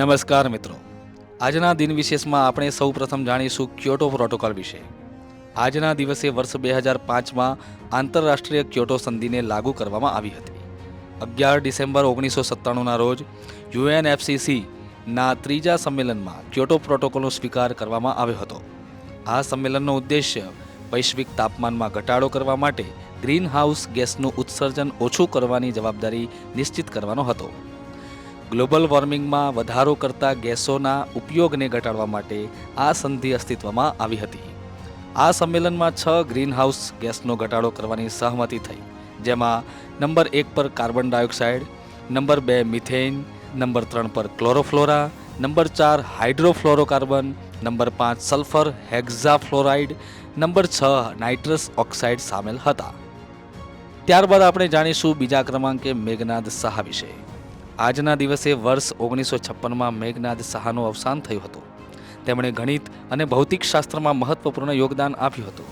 નમસ્કાર મિત્રો. આજના દિન વિશેષમાં આપણે સૌ પ્રથમ જાણીશું ક્યોટો પ્રોટોકોલ વિશે. આજના દિવસે વર્ષ બે હજાર પાંચમાં આંતરરાષ્ટ્રીય ક્યોટો સંધિને લાગુ કરવામાં આવી હતી. અગિયાર ડિસેમ્બર ઓગણીસો સત્તાણુંના રોજ યુએનએફસીસીના ત્રીજા સંમેલનમાં ક્યોટો પ્રોટોકોલનો સ્વીકાર કરવામાં આવ્યો હતો. આ સંમેલનનો ઉદ્દેશ્ય વૈશ્વિક તાપમાનમાં ઘટાડો કરવા માટે ગ્રીન હાઉસ ગેસનું ઉત્સર્જન ઓછું કરવાની જવાબદારી નિશ્ચિત કરવાનો હતો. ગ્લોબલ વોર્મિંગમાં વધારો કરતા ગેસોના ઉપયોગને ઘટાડવા માટે આ સંધિ અસ્તિત્વમાં આવી હતી. આ સંમેલનમાં છ ગ્રીનહાઉસ ગેસનો ઘટાડો કરવાની સહમતિ થઈ, જેમાં નંબર એક પર કાર્બન ડાયોક્સાઇડ, નંબર બે મિથેન, નંબર ત્રણ પર ક્લોરોફ્લોરા, નંબર ચાર હાઇડ્રોફ્લોરોકાર્બન, નંબર પાંચ સલ્ફર હેક્ઝાફ્લોરાઇડ, નંબર છ નાઇટ્રસ ઓક્સાઇડ સામેલ હતા. ત્યારબાદ આપણે જાણીશું બીજા ક્રમાંકે મેઘનાદ સાહા વિશે. આજના દિવસે વર્ષ ઓગણીસો છપ્પનમાં મેઘનાદ સહાનું અવસાન થયું હતું. તેમણે ગણિત અને ભૌતિક શાસ્ત્રમાં મહત્વપૂર્ણ યોગદાન આપ્યું હતું.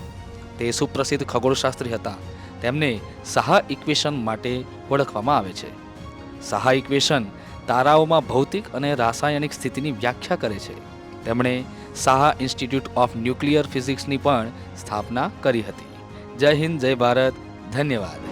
તે સુપ્રસિદ્ધ ખગોળશાસ્ત્રી હતા. તેમને સહા ઇક્વેશન માટે ઓળખવામાં આવે છે. સહા ઇક્વેશન તારાઓમાં ભૌતિક અને રાસાયણિક સ્થિતિની વ્યાખ્યા કરે છે. તેમણે સાહા ઇન્સ્ટિટ્યૂટ ઓફ ન્યુક્લિયર ફિઝિક્સની પણ સ્થાપના કરી હતી. જય હિન્દ, જય ભારત. ધન્યવાદ.